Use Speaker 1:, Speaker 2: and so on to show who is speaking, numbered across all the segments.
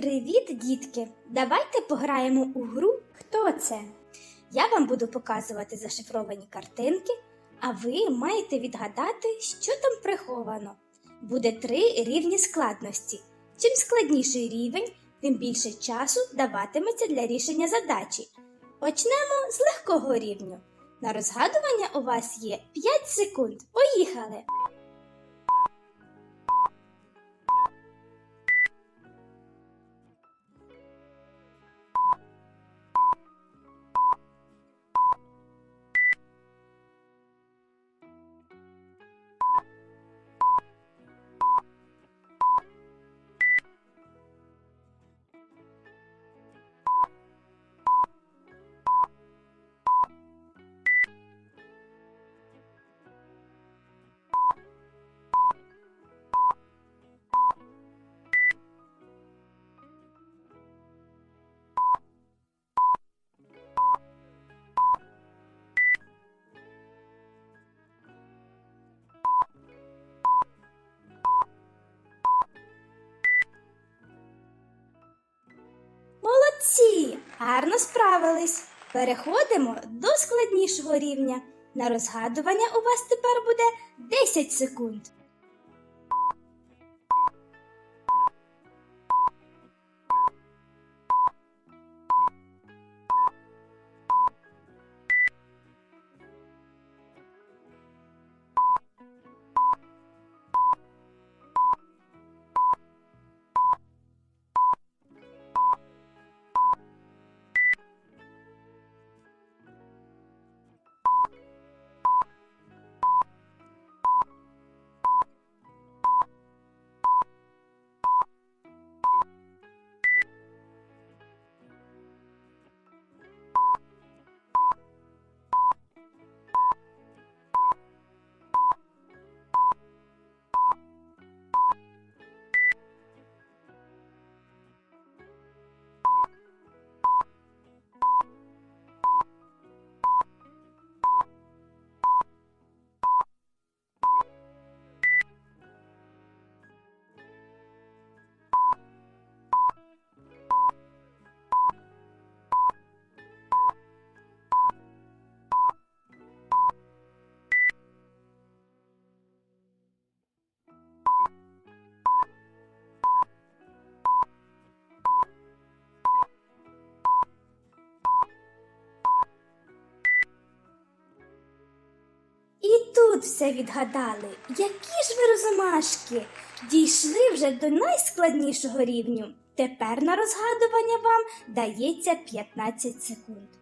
Speaker 1: Привіт, дітки! Давайте пограємо у гру Хто це? Я вам буду показувати зашифровані картинки, а ви маєте відгадати, що там приховано. Буде три рівні складності. Чим складніший рівень, тим більше часу даватиметься для рішення задачі. Почнемо з легкого рівню. На розгадування у вас є 5 секунд. Поїхали! Гарно справились. Переходимо до складнішого рівня. На розгадування у вас тепер буде 10 секунд. Все відгадали. Які ж ви розумашки! Дійшли вже до найскладнішого рівню. Тепер на розгадування вам дається 15 секунд.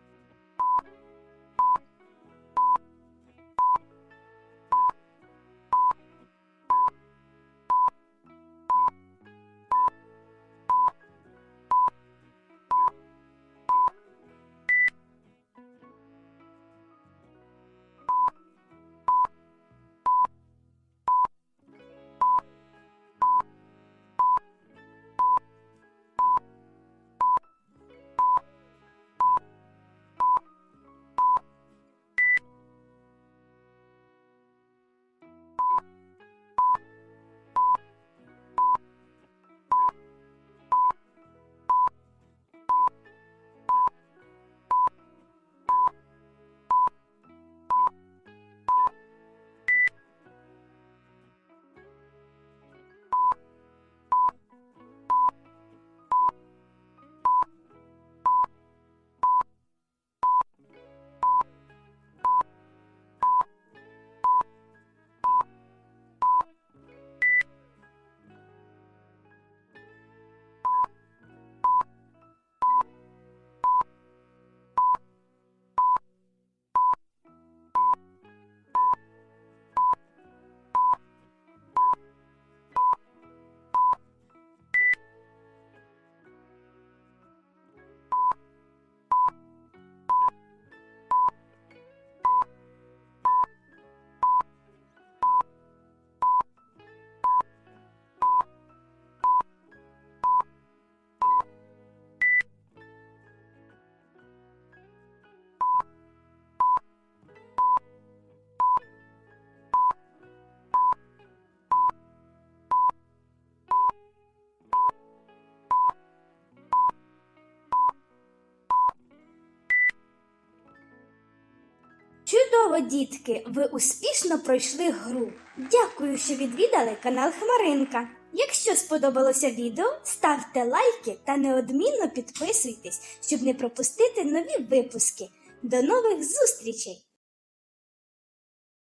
Speaker 1: Чудово, дітки! Ви успішно пройшли гру. Дякую, що відвідали канал Хмаринка. Якщо сподобалося відео, ставте лайки та неодмінно підписуйтесь, щоб не пропустити нові випуски. До нових зустрічей!